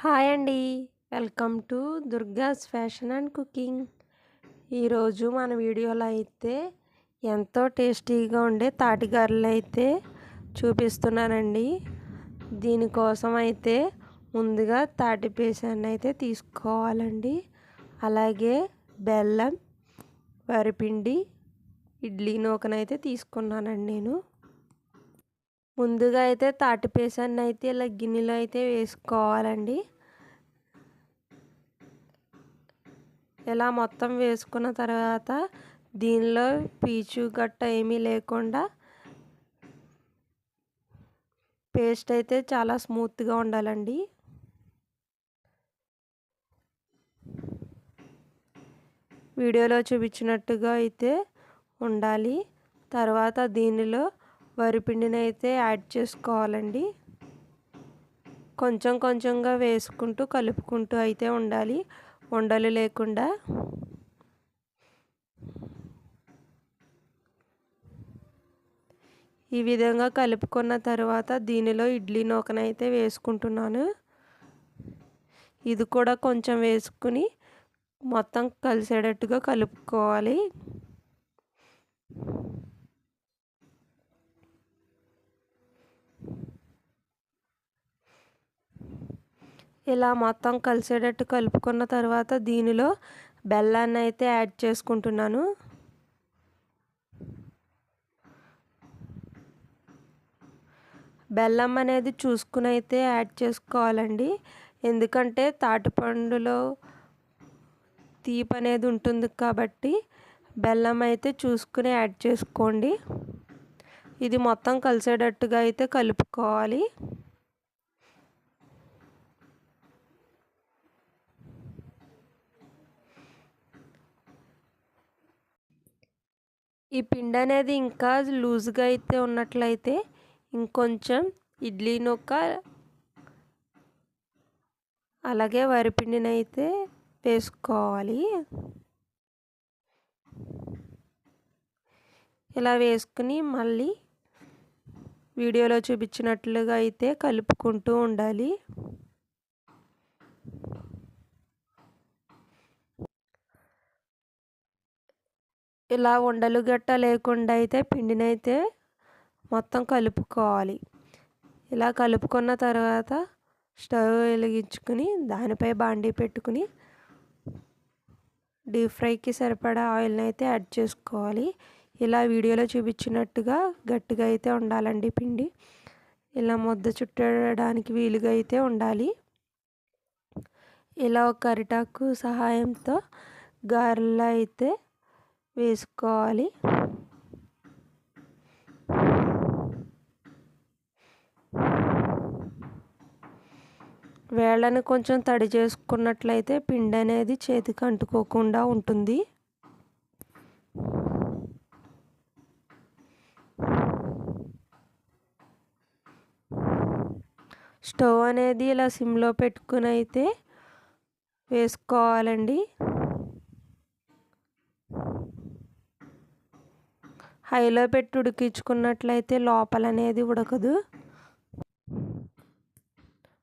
Hi అండి. Welcome to Durga's fashion and cooking. ఈరోజు మన వీడియోలో అయితే ఎంతో టేస్టీగా ఉండే తాటిగారులు అయితే చూపిస్తున్నానండి. దీనికోసం అయితే ముందుగా తాటి పేసాన్ని అయితే తీసుకోవాలండి. అలాగే బెల్లం వరిపిండి ఇడ్లీ నూకనైతే తీసుకున్నానండి నేను. ముందుగా అయితే తాటి పేసాన్ని అయితే ఇలా గిన్నెలో అయితే వేసుకోవాలండి. ఇలా మొత్తం వేసుకున్న తర్వాత దీనిలో పీచు గట్ట ఏమీ లేకుండా పేస్ట్ అయితే చాలా స్మూత్గా ఉండాలండి. వీడియోలో చూపించినట్టుగా అయితే ఉండాలి. తర్వాత దీనిలో వరిపిండిని అయితే యాడ్ చేసుకోవాలండి. కొంచెం కొంచెంగా వేసుకుంటూ కలుపుకుంటూ అయితే ఉండాలి. ఉండలు లేకుండా. ఈ విధంగా కలుపుకున్న తర్వాత దీనిలో ఇడ్లీ నూకనైతే వేసుకుంటున్నాను. ఇది కూడా కొంచెం వేసుకుని మొత్తం కలిసేటట్టుగా కలుపుకోవాలి. ఇలా మొత్తం కలిసేటట్టు కలుపుకున్న తర్వాత దీనిలో బెల్లాన్ని అయితే యాడ్ చేసుకుంటున్నాను. బెల్లం అనేది చూసుకుని అయితే యాడ్ చేసుకోవాలండి. ఎందుకంటే తాటిపండులో తీపి అనేది ఉంటుంది కాబట్టి బెల్లం అయితే చూసుకుని యాడ్ చేసుకోండి. ఇది మొత్తం కలిసేటట్టుగా అయితే కలుపుకోవాలి. ఈ పిండి అనేది ఇంకా లూజ్గా అయితే ఉన్నట్లయితే ఇంకొంచెం ఇడ్లీ నొక్క అలాగే వరిపిండిని అయితే వేసుకోవాలి. ఇలా వేసుకుని మళ్ళీ వీడియోలో చూపించినట్లుగా అయితే కలుపుకుంటూ ఉండాలి. ఇలా ఉండలు గట్ట లేకుండా అయితే పిండినైతే మొత్తం కలుపుకోవాలి. ఇలా కలుపుకున్న తర్వాత స్టవ్ వెలిగించుకుని దానిపై బాండీ పెట్టుకుని డీప్ ఫ్రైకి సరిపడా ఆయిల్ని అయితే యాడ్ చేసుకోవాలి. ఇలా వీడియోలో చూపించినట్టుగా గట్టిగా అయితే ఉండాలండి పిండి. ఇలా ముద్ద చుట్టడానికి వీలుగా అయితే ఉండాలి. ఇలా ఒక అరిటాకు సహాయంతో గారెలా అయితే వేసుకోవాలి. వేళ్ళని కొంచెం తడి చేసుకున్నట్లయితే పిండి అనేది చేతికి అంటుకోకుండా ఉంటుంది. స్టవ్ అనేది ఇలా సిమ్లో పెట్టుకుని అయితే వేసుకోవాలండి. హైలో పెట్టి ఉడికించుకున్నట్లయితే లోపల అనేది ఉడకదు.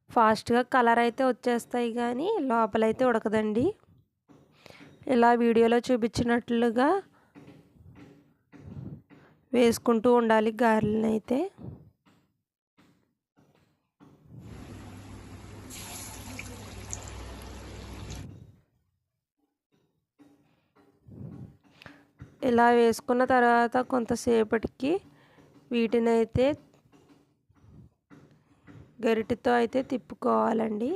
ఫాస్ట్గా కలర్ అయితే వచ్చేస్తాయి కానీ లోపలైతే ఉడకదండి. ఇలా వీడియోలో చూపించినట్లుగా వేసుకుంటూ ఉండాలి గారెలను అయితే ఇలా వేసుకున్న తర్వాత కొంతసేపటికి వీటిని అయితే గరిటెతో అయితే తిప్పుకోవాలండి.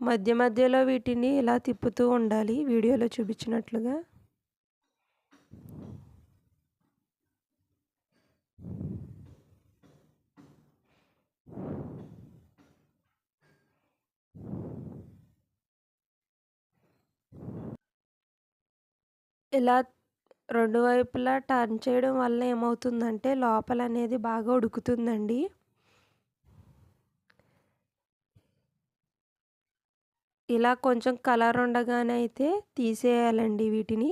మధ్య మధ్యలో వీటిని ఇలా తిప్పుతూ ఉండాలి. వీడియోలో చూపించినట్లుగా. ఇలా రెండు వైపులా టర్న్ చేయడం వల్ల ఏమవుతుందంటే లోపల అనేది బాగా ఉడుకుతుందండి. ఇలా కొంచెం కలర్ ఉండగానే అయితే తీసేయాలండి వీటిని.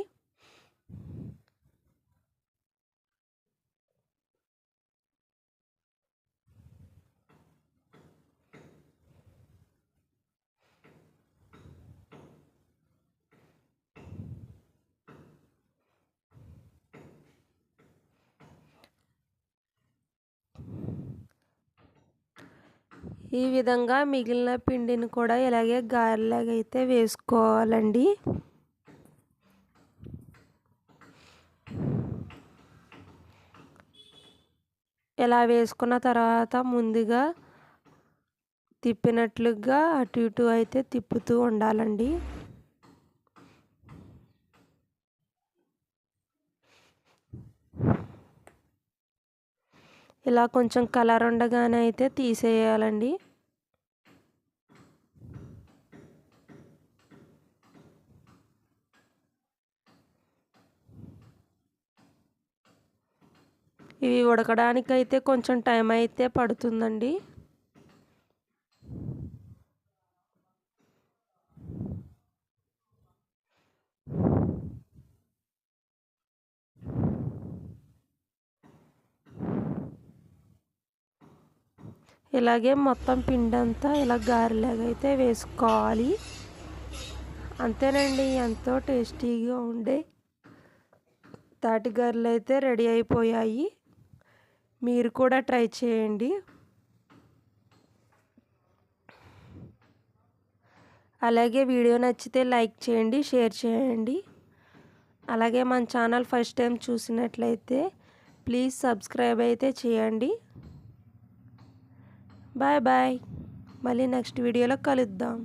ఈ విధంగా మిగిలిన పిండిని కూడా ఇలాగే గారెలాగా అయితే వేసుకోవాలండి. ఇలా వేసుకున్న తర్వాత ముందుగా తిప్పినట్లుగా అటు ఇటు అయితే తిప్పుతూ ఉండాలండి. ఇలా కొంచెం కలర్ ఉండగానే అయితే తీసేయాలండి. ఇవి ఉడకడానికి అయితే కొంచెం టైం అయితే పడుతుందండి. ఇలాగే మొత్తం పిండంతా ఇలా గారెలాగా అయితే వేసుకోవాలి. అంతేనండి ఎంతో టేస్టీగా ఉండే తాటి గారెలు అయితే రెడీ అయిపోయాయి. మీరు కూడా ట్రై చేయండి. అలాగే వీడియో నచ్చితే లైక్ చేయండి షేర్ చేయండి. అలాగే మన ఛానల్ ఫస్ట్ టైం చూసినట్లయితే ప్లీజ్ సబ్స్క్రైబ్ అయితే చేయండి. Bye bye. మళ్ళీ నెక్స్ట్ వీడియోలో కలుద్దాం.